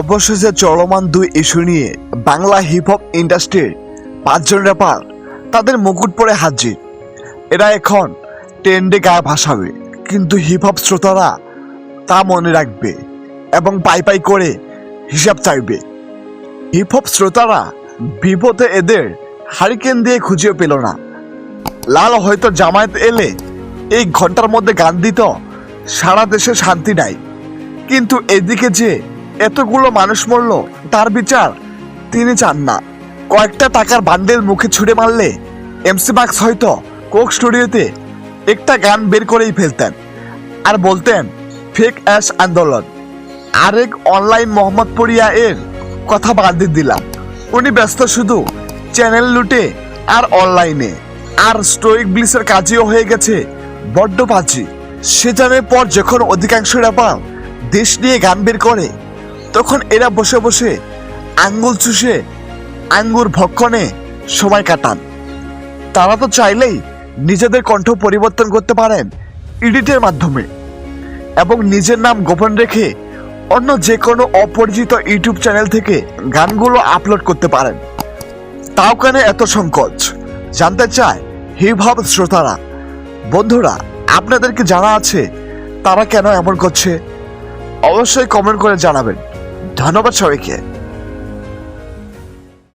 অবশেষে চলমান দুই ইস্যু নিয়ে বাংলা হিপ হপ ইন্ডাস্ট্রির পাঁচজন র্যাপার তাদের মুকুট পরে হাজির। এরা এখন ট্রেন্ডে গায়ে ভাসাবে, কিন্তু হিপ হপ শ্রোতারা তা মনে রাখবে এবং পাই পাই করে হিসাব চাইবে। হিপ হপ শ্রোতারা বিপদে এদের হারিকেন দিয়ে খুঁজেও পেল না। লাল হয়তো জামায়াত এলে এই ঘণ্টার মধ্যে গান দিত, সারা দেশে শান্তি নাই। কিন্তু এদিকে যে এতগুলো মানুষ মরল, তার বিচার তিনি চান না। কয়েকটা টাকার বান্ডেল মুখে ছুড়ে মারলে এমসি মার্কস হয়তো কোক স্টুডিওতে একটা গান বের করেই ফেলতেন আর বলতেন ফেক অ্যাশ আন্দোলন। আরেক অনলাইন মোহাম্মদপুরিয়া এর কথা বাদ দিয়ে দিলাম। উনি ব্যস্ত শুধু চ্যানেল লুটে আর অনলাইনে আর স্টোইক ব্লিসের কাজেও হয়ে গেছে বড্ড পাচি সে সেজানের পর যখন অধিকাংশ র্যাপার দেশ নিয়ে গান বের করে তখন এরা বসে বসে আঙ্গুল চুষে, আঙ্গুর ভক্ষণে সময় কাটান। তারা তো চাইলেই নিজেদের কণ্ঠ পরিবর্তন করতে পারেন এডিটের মাধ্যমে এবং নিজের নাম গোপন রেখে অন্য যে কোনো অপরিচিত ইউটিউব চ্যানেল থেকে গানগুলো আপলোড করতে পারেন। তাও কেন এত সংকোচ? জানতে চায় হিপ হপ শ্রোতারা। বন্ধুরা আপনাদেরকে জানা আছে তারা কেন এমন করছে? অবশ্যই কমেন্ট করে জানাবেন। ধন্যবাদ সবাইকে।